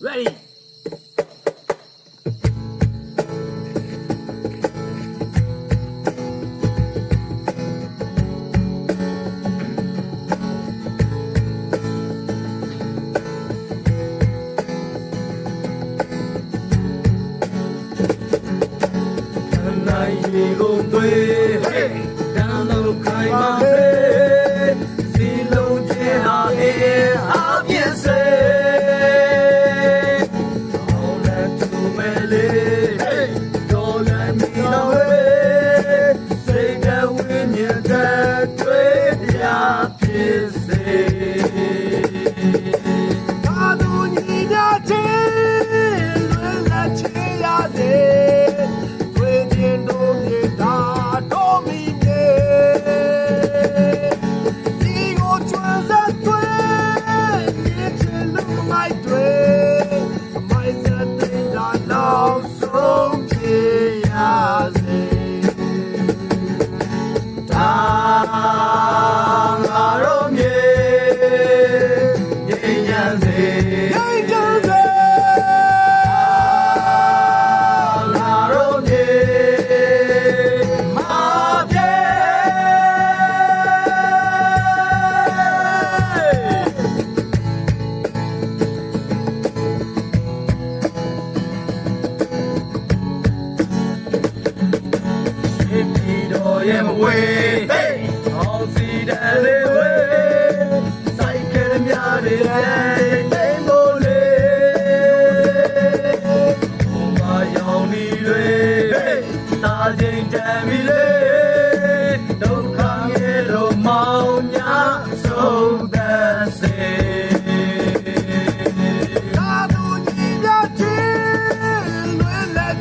Ready！看那一路对，看那路开满。 ရဲမဝေးဟေးအောင်စီတန်လေးဝေးဆိုင်ကလေးများတွေတိုင်းတိမ်ဖို့လေးဟိုမှာရောင်နေတွေဟေးသာချင်းတန်ပြီလေဒုက္ခငယ်လို့မောင်ညာဆုံးသတ်စေ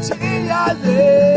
ချင်းရစေ